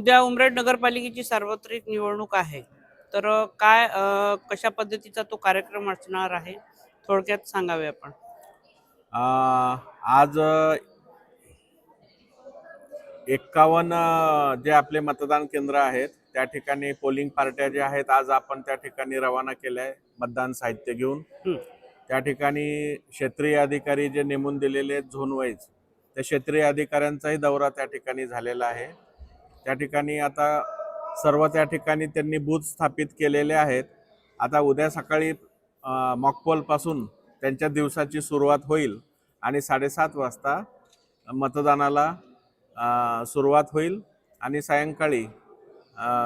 उद्या उमरेड नगरपालिकेची सार्वत्रिक निवडणूक आहे. तर काय कशा पद्धतीचा तो कार्यक्रम असणार आहे? थोडक्यात सांगावे आपण. आज एक्कावन्न जे आपले मतदान केंद्र आहेत त्या ठिकाणी पोलिंग पार्ट्या ज्या आहेत आज आपण त्या ठिकाणी रवाना केल्या आहे मतदान साहित्य घेऊन. त्या ठिकाणी क्षेत्रीय अधिकारी जे नेमून दिलेले आहेत झोन वाईज त्या क्षेत्रीय अधिकाऱ्यांचाही दौरा त्या ठिकाणी झालेला आहे. त्या ठिकाणी आता सर्व त्या ठिकाणी त्यांनी बूथ स्थापित केलेले आहेत. आता उद्या सकाळी मॉकपोलपासून त्यांच्या दिवसाची सुरुवात होईल आणि साडेसात वाजता मतदानाला सुरुवात होईल आणि सायंकाळी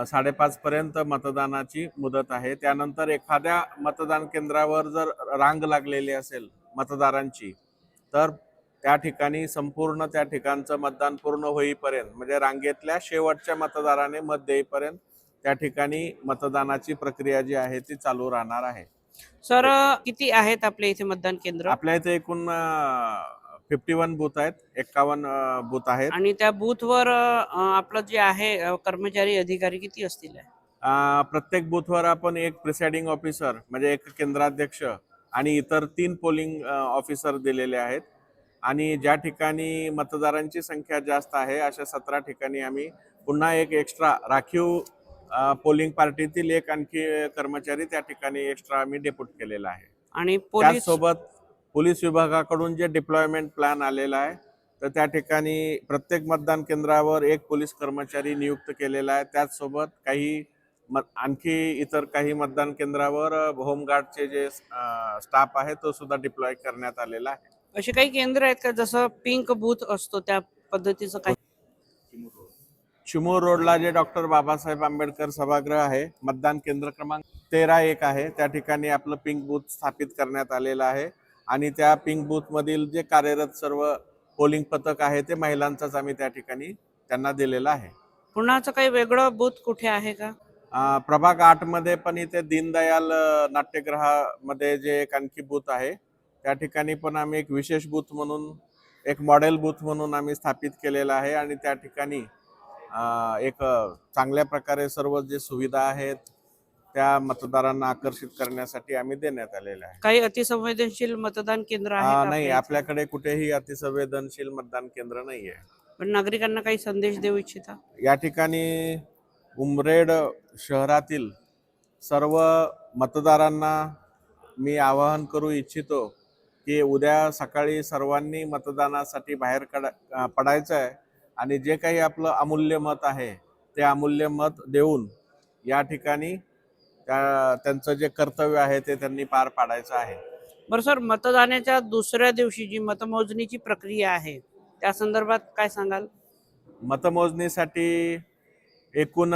साडेपाचपर्यंत मतदानाची मुदत आहे. त्यानंतर एखाद्या मतदान केंद्रावर जर रांग लागलेली असेल मतदारांची तर त्या ठिकाणी संपूर्ण त्या ठिकाणचं मतदान पूर्ण होईपर्यंत म्हणजे रांगेतल्या शेवटच्या मतदाराने मत देईपर्यंत त्या ठिकाणी मतदानाची प्रक्रिया जी आहे ती चालू राहणार आहे. सर किती आहेत आपल्या इथे मतदान केंद्र? आपल्या इथे एकूण फिफ्टी वन बूथ आहेत एक्कावन्न बूथ आहेत. आणि त्या बूथवर अ, आपलं जे आहे अ, कर्मचारी अधिकारी किती असतील? अ, प्रत्येक बूथवर आपण एक प्रिसाइडिंग ऑफिसर म्हणजे एक केंद्राध्यक्ष आणि इतर तीन पोलिंग ऑफिसर दिलेले आहेत. आणि ज्या ठिकाणी मतदारांची संख्या जास्त आहे अशा सतरा ठिकाणी आम्ही पुन्हा एक एक्स्ट्रा राखीव पोलिंग पार्टीतील एक आणखी कर्मचारी त्या ठिकाणी एक्स्ट्रा आम्ही डेप्यूट केलेला आहे. आणि पोलीस त्याचसोबत पोलीस विभागाकडून जे डिप्लॉयमेंट प्लॅन आलेला आहे तर त्या ठिकाणी प्रत्येक मतदान केंद्रावर एक पोलीस कर्मचारी नियुक्त केलेला आहे. त्याचसोबत काही मत आणखी इतर काही मतदान केंद्रावर होमगार्डचे जे स्टाफ आहे तो सुद्धा डिप्लॉय करण्यात आलेला आहे. असे काही केंद्र आहेत का? जसं पिंक बूथ असतो त्या पद्धतीचं काही? चिमूर रोडला जे डॉक्टर बाबासाहेब आंबेडकर सभागृह आहे मतदान केंद्र क्रमांक तेरा एक आहे. त्या ठिकाणी आपलं पिंक बूथ स्थापित करण्यात आलेलं आहे. आणि त्या पिंक बूथ मधील जे कार्यरत सर्व पोलिंग पथक आहे ते महिलांचाच आम्ही त्या ठिकाणी त्यांना दिलेलं आहे. पुण्याचं काही वेगळं बूथ कुठे आहे का? अं, प्रभाग आठमध्ये पण इथे दीनदयाल नाट्यगृहामध्ये जे एक आणखी बूथ आहे त्या ठिकाणी पण आम्ही एक विशेष बूथ म्हणून एक मॉडेल बूथ म्हणून आम्ही स्थापित केलेला आहे आणि त्या ठिकाणी एक चांगल्या प्रकारे सर्व जे सुविधा आहेत त्या मतदारांना आकर्षित करण्यासाठी आम्ही देण्यात आलेल्या आहे. काही अतिसंवेदनशील मतदान केंद्र आहे नाही? आपल्याकडे कुठेही अतिसंवेदनशील मतदान केंद्र नाही आहे पण नागरिकांना काही संदेश देऊ इच्छिता? या ठिकाणी उमरेड शहरातील सर्व मतदारांना मी आवाहन करू इच्छितो की उद्या सकाळी सर्वांनी मतदानासाठी बाहेर कड अं, पडायचं आहे आणि जे काही आपलं अमूल्य मत आहे ते अमूल्य मत देऊन या ठिकाणी त्या त्यांचं जे कर्तव्य आहे ते त्यांनी पार पाडायचं आहे बरं सर मतदानाच्या दुसऱ्या दिवशी जी मतमोजणीची प्रक्रिया आहे त्या संदर्भात काय सांगाल मतमोजणीसाठी एकूण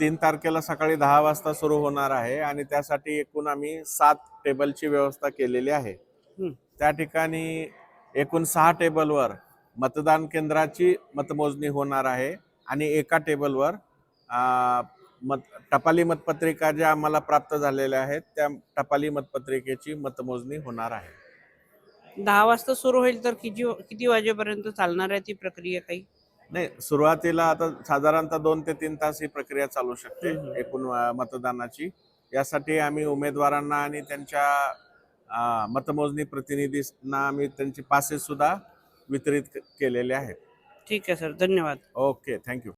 तीन तारखेला सकाळी दहा वाजता सुरू होणार आहे आणि त्यासाठी एकूण आम्ही सात टेबलची व्यवस्था केलेली आहे. त्या ठिकाणी एकूण सहा टेबलवर मतदान केंद्राची मतमोजणी होणार आहे आणि एका टेबलवर मत टपाली मतपत्रिका ज्या आम्हाला प्राप्त झालेल्या आहेत त्या टपाली मतपत्रिकेची मतमोजणी होणार आहे. दहा वाजता सुरू होईल तर किती किती वाजेपर्यंत चालणार आहे ती प्रक्रिया काही? नाही सुरुवातीला आता साधारणतः दोन ते तीन तास ही प्रक्रिया चालू शकते. एकूण मतदानाची. यासाठी आम्ही उमेदवारांना आणि त्यांच्या मतमोजणी प्रतिनिधींना आम्ही त्यांचे पासेस सुद्धा वितरित के- केलेले आहेत. ठीक आहे सर. धन्यवाद. Okay thank you.